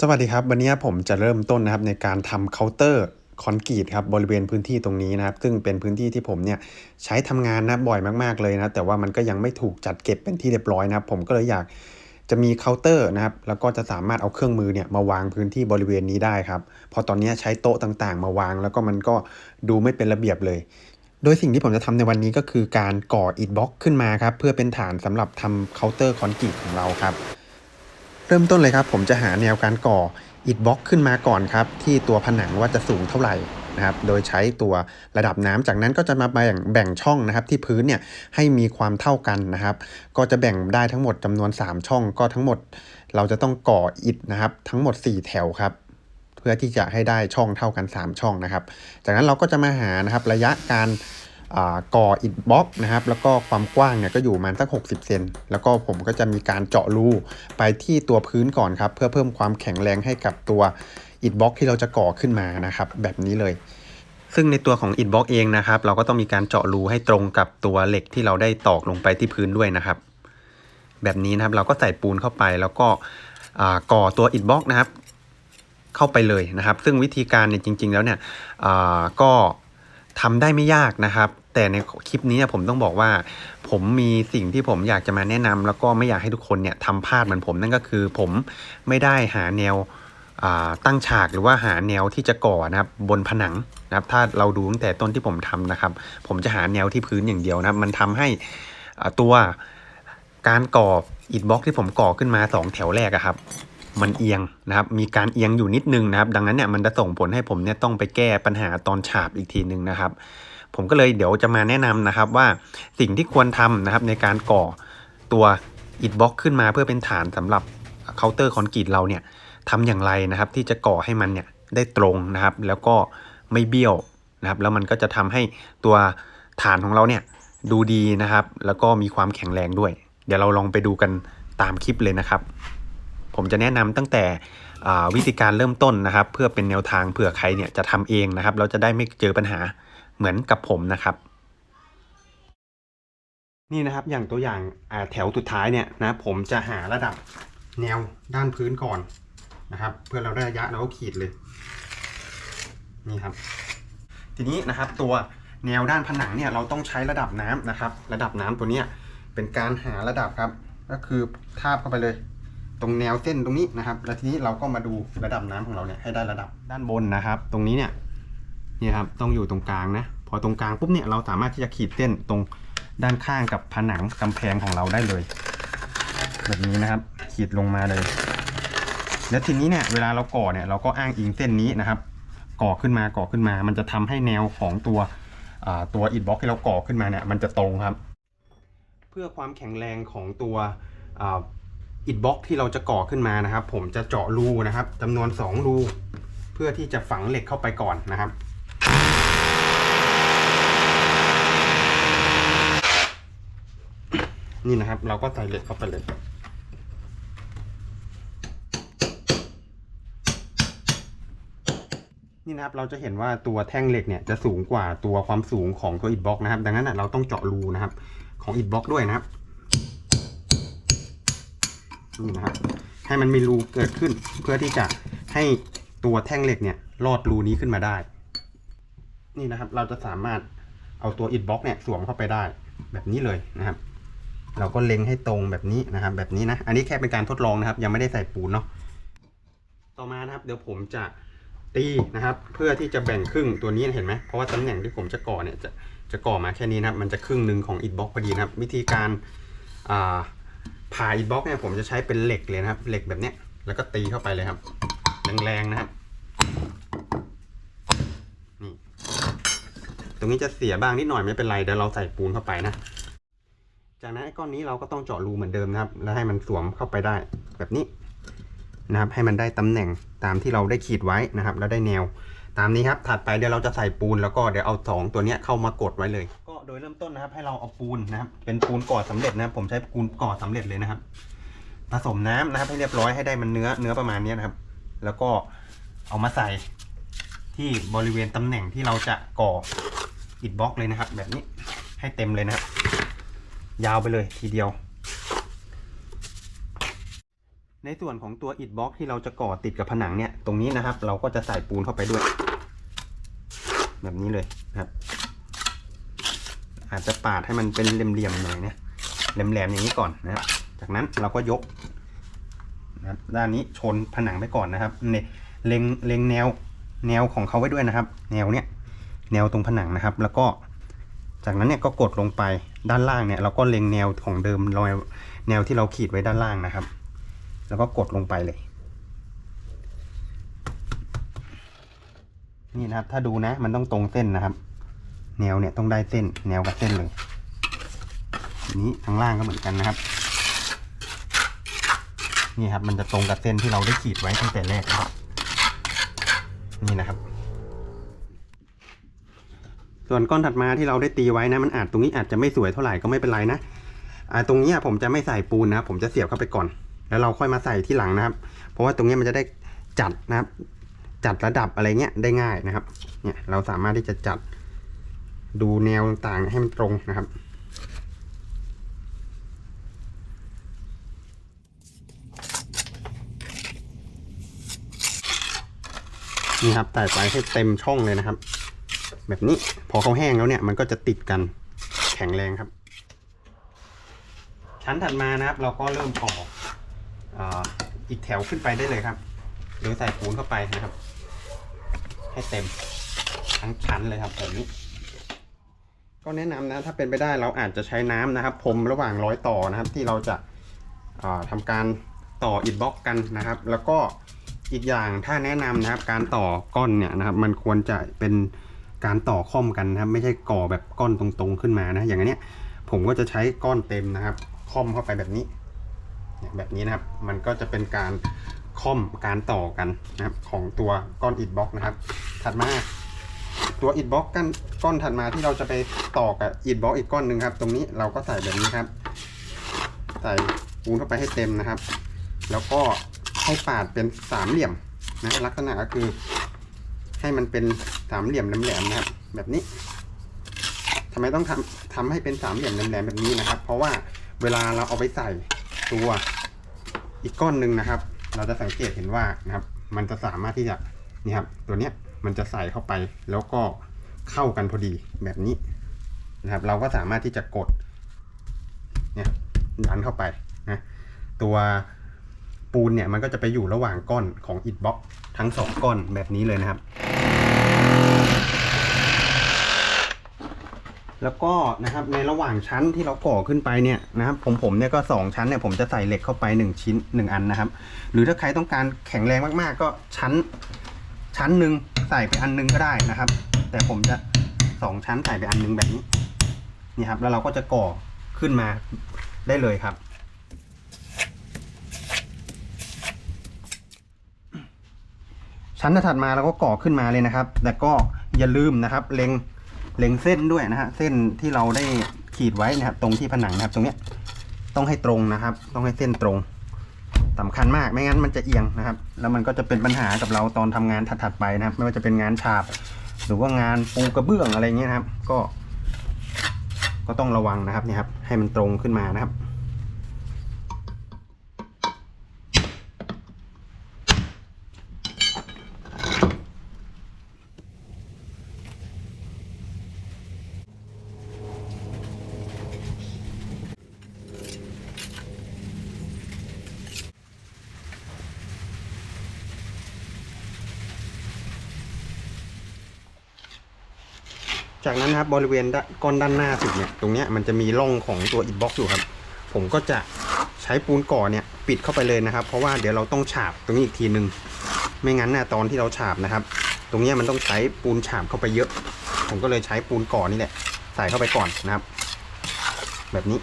สวัสดีครับ วันนี้ผมจะเริ่มต้นนะครับในการทำเคาน์เตอร์คอนกรีตครับบริเวณพื้นที่ตรงนี้นะครับ ซึ่งเป็นพื้นที่ที่ผมเนี่ยใช้ทำงานนะบ่อยมากๆเลยนะ แต่ว่ามันก็ยังไม่ถูกจัดเก็บเป็นที่เรียบร้อยนะครับ ผมก็เลยอยากจะมีเคาน์เตอร์นะครับ แล้วก็จะสามารถเอาเครื่องมือเนี่ยมาวางพื้นที่บริเวณนี้ได้ครับ พอตอนนี้ใช้โต๊ะต่างๆ มาวาง แล้วก็มันก็ดูไม่เป็นระเบียบเลย โดยสิ่งที่ผมจะทำในวันนี้ก็คือการก่ออิฐบล็อกขึ้นมาครับ เพื่อเป็นฐานสำหรับทำเคาน์เตอร์คอนกรีตของเราครับ เริ่มต้นเลยครับ ผมจะหาแนวการก่ออิฐบล็อกขึ้นมาก่อนครับ ที่ตัวผนังว่าจะสูงเท่าไหร่นะครับ โดยใช้ตัวระดับน้ำจากนั้นก็จะมาแบ่งแบ่งช่องนะครับ ที่พื้นเนี่ยให้มีความเท่ากันนะครับ ก็จะแบ่งได้ทั้งหมดจำนวน 3 ช่องก็ทั้งหมด เราจะต้องก่ออิฐนะครับ ทั้งหมด 4 แถวครับ เพื่อที่จะให้ได้ช่องเท่ากัน 3 ช่องนะครับ จากนั้นเราก็จะมาหานะครับระยะการ ก่ออิฐบล็อกนะครับแล้วก็ความกว้างเนี่ยก็อยู่ประมาณสัก 60 เซนแล้วก็ผมก็จะมีการเจาะรูไปที่ตัวพื้นก่อนครับ เพื่อเพิ่มความแข็งแรงให้กับตัวอิฐบล็อกที่เราจะก่อขึ้นมานะครับแบบนี้เลย ซึ่งในตัวของอิฐบล็อกเองนะครับ เราก็ต้องมีการเจาะรูให้ตรงกับตัวเหล็กที่เราได้ตอกลงไปที่พื้นด้วยนะครับ แบบนี้นะครับเราก็ใส่ปูนเข้าไปแล้วก็ก่อตัวอิฐบล็อกนะครับ เข้าไปเลยนะครับ ซึ่งวิธีการเนี่ยจริง ๆ แล้วเนี่ยก็ ทำได้ไม่ยากนะครับ แต่ในคลิปนี้ผมต้องบอกว่า ผมมีสิ่งที่ผมอยากจะมาแนะนำแล้วก็ไม่อยากให้ทุกคนเนี่ยทำพลาดเหมือนผมนั่นก็คือ ผมไม่ได้หาแนวตั้งฉากหรือว่าหาแนวที่จะก่อนะครับบนผนังนะครับถ้าเราดูตั้งแต่ต้นที่ผมทำนะครับ ผมจะหาแนวที่พื้นอย่างเดียวนะมันทำให้ตัวการก่ออิฐบล็อกที่ผมก่อขึ้นมาสองแถวแรกอะครับ มันเอียงนะครับมีการเอียงอยู่นิดนึงนะครับ ดังนั้นเนี่ยมันจะส่งผลให้ผมเนี่ยต้องไปแก้ปัญหาตอนฉาบอีกทีหนึ่งนะครับ ผมก็เลยเดี๋ยวจะมาแนะนำนะครับว่าสิ่งที่ควรทำนะครับในการก่อตัวอิฐบล็อกขึ้นมาเพื่อเป็นฐานสำหรับเคาน์เตอร์คอนกรีตเราเนี่ยทำอย่างไรนะครับ ที่จะก่อให้มันเนี่ยได้ตรงนะครับ แล้วก็ไม่เบี้ยวนะครับ แล้วมันก็จะทำให้ตัวฐานของเราเนี่ยดูดีนะครับ แล้วก็มีความแข็งแรงด้วย เดี๋ยวเราลองไปดูกันตามคลิปเลยนะครับ ผมจะแนะนำตั้งแต่วิธีการเริ่มต้นนะครับ เพื่อเป็นแนวทางเผื่อใครเนี่ยจะทำเองนะครับ เราจะได้ไม่เจอปัญหาเหมือนกับผมนะครับ นี่นะครับอย่างตัวอย่างแถวสุดท้ายเนี่ยนะผมจะหาระดับแนวด้านพื้นก่อนนะครับ เพื่อเราได้ระยะเราก็ขีดเลยนี่ครับ ทีนี้นะครับตัวแนวด้านผนังเนี่ยเราต้องใช้ระดับน้ำนะครับ ระดับน้ำตัวเนี้ยเป็นการหาระดับครับ ก็คือทาบเข้าไปเลย ตรงแนวเส้นตรงนี้นะครับ แล้วทีนี้เราก็มาดูระดับน้ำของเราเนี่ยให้ได้ระดับด้านบนนะครับ ตรงนี้เนี่ยนี่ครับต้องอยู่ตรงกลางนะ พอตรงกลางปุ๊บเนี่ยเราสามารถที่จะขีดเส้นตรงด้านข้างกับผนังกำแพงของเราได้เลย แบบนี้นะครับ ขีดลงมาเลย แล้วทีนี้เนี่ยเวลาเราก่อเนี่ยเราก็อ้างอิงเส้นนี้นะครับ ก่อขึ้นมาก่อขึ้นมา มันจะทำให้แนวของตัวตัวอิฐบล็อกที่เราก่อขึ้นมาเนี่ยมันจะตรงครับ เพื่อความแข็งแรงของตัว อิฐบล็อกที่เราจะก่อขึ้นมานะครับ ผมจะเจาะรูนะครับจำนวน 2 รู เพื่อที่จะฝังเหล็กเข้าไปก่อนนะครับ นี่นะครับ เราก็ใส่เหล็กเข้าไปเลยนี่นะครับเราจะเห็นว่าตัวแท่งเหล็กเนี่ยจะสูงกว่าตัวความสูงของตัวอิฐบล็อกนะครับ ดังนั้นเราต้องเจาะรูนะครับ ของอิฐบล็อกด้วยนะครับ นี่นะครับ ให้มันมีรูเกิดขึ้น เพื่อที่จะให้ตัวแท่งเหล็กเนี่ยลอดรูนี้ขึ้นมาได้ นี่นะครับ เราจะสามารถเอาตัวอิฐบล็อกเนี่ยสวมเข้าไปได้แบบนี้เลยนะครับ เราก็เล็งให้ตรงแบบนี้นะครับ แบบนี้นะ อันนี้แค่เป็นการทดลองนะครับ ยังไม่ได้ใส่ปูนเนาะ ต่อมานะครับ เดี๋ยวผมจะตีนะครับ เพื่อที่จะแบ่งครึ่งตัวนี้เห็นไหมเพราะว่าตำแหน่งที่ผมจะก่อเนี่ยจะจะก่อมาแค่นี้นะครับ มันจะครึ่งหนึ่งของอิฐบล็อกพอดีนะครับ วิธีการอ่า ผ่าอิฐบล็อกเนี่ยผมจะใช้เป็นเหล็กเลยนะครับ เหล็กแบบเนี้ย แล้วก็ตีเข้าไปเลยครับ แรงๆนะครับนี่ตรงนี้จะเสียบ้างนิดหน่อยไม่เป็นไรเดี๋ยวเราใส่ปูนเข้าไปนะ จากนั้นไอ้ก้อนนี้เราก็ต้องเจาะรูเหมือนเดิมนะครับ แล้วให้มันสวมเข้าไปได้แบบนี้นะครับ ให้มันได้ตำแหน่งตามที่เราได้ขีดไว้นะครับ แล้วได้แนว ตามนี้ครับถัดไปเดี๋ยวเราจะใส่ปูนแล้วก็เดี๋ยวเอาสองตัวเนี้ยเข้ามากดไว้เลย โดยเริ่มต้นนะครับ ให้เราเอาปูนนะครับ เป็นปูนก่อสำเร็จนะครับ ผมใช้ปูนก่อสำเร็จเลยนะครับ ผสมน้ำนะครับ ให้เรียบร้อยให้ได้มันเนื้อเนื้อประมาณนี้นะครับ แล้วก็เอามาใส่ที่บริเวณตำแหน่งที่เราจะก่ออิฐบล็อกเลยนะครับ แบบนี้ให้เต็มเลยนะครับ ยาวไปเลยทีเดียวในส่วนของตัวอิฐบล็อกที่เราจะก่อติดกับผนังเนี่ย ตรงนี้นะครับ เราก็จะใส่ปูนเข้าไปด้วย แบบนี้เลยนะครับ อาจจะปาดให้มันเป็นเหลี่ยมๆหน่อยนี่ยแหลมๆอย่างนี้ก่อนนะครับ จากนั้นเราก็ยกนะด้านนี้ชนผนังไปก่อนนะครับเนี่ยเล็งเล็งแนวแนวของเขาไว้ด้วยนะครับ แนวเนี้ยแนวตรงผนังนะครับ แล้วก็จากนั้นเนี่ยก็กดลงไปด้านล่างเนี่ยเราก็เล็งแนวของเดิมรอยแนวที่เราขีดไว้ด้านล่างนะครับ แล้วก็กดลงไปเลย นี่นะครับถ้าดูนะมันต้องตรงเส้นนะครับ แนวเนี่ยต้องได้เส้นแนวกับเส้นเลยนี้ทางล่างก็เหมือนกันนะครับ นี่ครับ มันจะตรงกับเส้นที่เราได้ขีดไว้ตั้งแต่แรกครับ นี่นะครับ ส่วนก้อนถัดมาที่เราได้ตีไว้นะมันอาจตรงนี้อาจจะไม่สวยเท่าไหร่ก็ไม่เป็นไรนะอ่าตรงนี้ผมจะไม่ใส่ปูนนะผมจะเสียบเข้าไปก่อน แล้วเราค่อยมาใส่ที่หลังนะครับ เพราะว่าตรงนี้มันจะได้จัดนะครับ จัดระดับอะไรเงี้ยได้ง่ายนะครับ เนี่ยเราสามารถที่จะจัด ดูแนวต่างๆให้มันตรงนะครับ นี่ครับใส่ไปให้เต็มช่องเลยนะครับ แบบนี้พอเขาแห้งแล้วเนี่ยมันก็จะติดกันแข็งแรงครับ ชั้นถัดมานะครับ เราก็เริ่มก่อออีกแถวขึ้นไปได้เลยครับโดยใส่ปูนเข้าไปนะครับ ให้เต็มทั้งชั้นเลยครับแบบนี้ ก็แนะนำนะถ้าเป็นไปได้เราอาจจะใช้น้ำนะครับพรมระหว่างร้อยต่อนะครับ ที่เราจะาทำการต่ออิฐบล็อกกันนะครับ แล้วก็อีกอย่างถ้าแนะนำนะครับ การต่อก้อนเนี่ยนะครับ มันควรจะเป็นการต่อค่อมกันนะครับ ไม่ใช่ก่อแบบก้อนตรงๆขึ้นมานะ อย่างนี้ผมก็จะใช้ก้อนเต็มนะครับ ค่อมเข้าไปแบบนี้แบบนี้นะครับ มันก็จะเป็นการค่อมการต่อกันนะครับของตัวก้อนอิฐบล็อกนะครับ ถัดมา ตัวอิฐบล็อกกันก้อนถัดมาที่เราจะไปต่อกับอิฐบล็อกอีกก้อนหนึ่งครับ ตรงนี้เราก็ใส่แบบนี้ครับ ใส่ปูนเข้าไปให้เต็มนะครับ แล้วก็ให้ปาดเป็นสามเหลี่ยมนะลักษณะก็คือ ให้มันเป็นสามเหลี่ยมแหลมๆนะครับ แบบนี้ทำไมต้องทำทำให้เป็นสามเหลี่ยมแหลมๆแบบนี้นะครับ เพราะว่าเวลาเราเอาไปใส่ตัวอีกก้อนหนึ่งนะครับ เราจะสังเกตเห็นว่านะครับ มันจะสามารถที่จะนี่ครับ ตัวเนี้ย มันจะใส่เข้าไป แล้วก็เข้ากันพอดีแบบนี้นะครับ เราก็สามารถที่จะกดเนี่ยดันเข้าไปนะตัวปูนเนี่ยมันก็จะไปอยู่ระหว่างก้อนของอิฐบล็อกทั้งสองก้อนแบบนี้เลยนะครับ แล้วก็นะครับในระหว่างชั้นที่เราก่อขึ้นไปเนี่ยนะครับผมผมเนี่ยก็สองชั้นเนี่ยผมจะใส่เหล็กเข้าไปหนึ่งชิ้นหนึ่งอันนะครับ หรือถ้าใครต้องการแข็งแรงมากๆ ก็ชั้นชั้นหนึ่ง ใส่ไปอันหนึงก็ได้นะครับ แต่ผมจะสองชั้นใส่ไปอันหนึงแบบนี้นี่ครับ แล้วเราก็จะก่อขึ้นมาได้เลยครับ ชั้นถัดมาเราก็ก่อขึ้นมาเลยนะครับ แต่ก็อย่าลืมนะครับ เล็งเล็งเส้นด้วยนะฮะเส้นที่เราได้ขีดไว้นะครับ ตรงที่ผนังนะครับ ตรงเนี้ยต้องให้ตรงนะครับ ต้องให้เส้นตรง สำคัญมากไม่งั้นมันจะเอียงนะครับ แล้วมันก็จะเป็นปัญหากับเราตอนทำงานถัดๆไปนะครับ ไม่ว่าจะเป็นงานฉาบ หรือว่างานปูกระเบื้องอะไรเงี้ยนะครับ ก็ ก็ต้องระวังนะครับเนี่ยครับ ให้มันตรงขึ้นมานะครับ จากนั้นนะครับบริเวณก้อนด้านหน้าสุดเนี่ยตรงเนี้ยมันจะมีร่องของตัวอิฐบล็อกอยู่ครับ ผมก็จะใช้ปูนก่อเนี่ยปิดเข้าไปเลยนะครับ เพราะว่าเดี๋ยวเราต้องฉาบตรงนี้อีกทีหนึ่งไม่งั้นนะตอนที่เราฉาบนะครับ ตรงเนี้ยมันต้องใช้ปูนฉาบเข้าไปเยอะ ผมก็เลยใช้ปูนก่อนี่แหละใส่เข้าไปก่อนนะครับ แบบนี้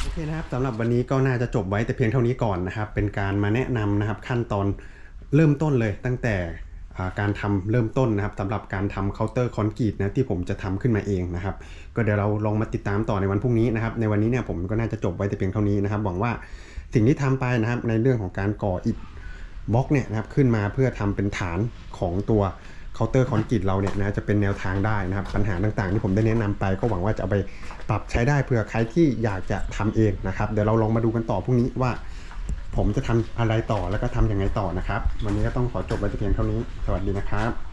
โอเคนะครับสำหรับวันนี้ก็น่าจะจบไว้แต่เพียงเท่านี้ก่อนนะครับ เป็นการมาแนะนำนะครับขั้นตอนเริ่มต้นเลยตั้งแต่ การทำเริ่มต้นนะครับสำหรับการทำเคาน์เตอร์คอนกรีตนะที่ผมจะทำขึ้นมาเองนะครับ ก็เดี๋ยวเราลองมาติดตามต่อในวันพรุ่งนี้นะครับ ในวันนี้เนี่ยผมก็น่าจะจบไว้แต่เพียงเท่านี้นะครับหวังว่าสิ่งที่ทำไปนะครับในเรื่องของการก่ออิฐบล็อกเนี่ยนะครับขึ้นมาเพื่อทำเป็นฐานของตัวเคาน์เตอร์คอนกรีตเราเนี่ยนะจะเป็นแนวทางได้นะครับปัญหาต่างๆ ที่ผมได้แนะนำไปก็หวังว่าจะเอาไปปรับใช้ได้เผื่อใครที่อยากจะทำเองนะครับเดี๋ยวเราลองมาดูกันต่อพรุ่งนี้ว่า ผมจะทำอะไรต่อแล้วก็ทำยังไงต่อนะครับ วันนี้ก็ต้องขอจบไว้เพียงเท่านี้ สวัสดีนะครับ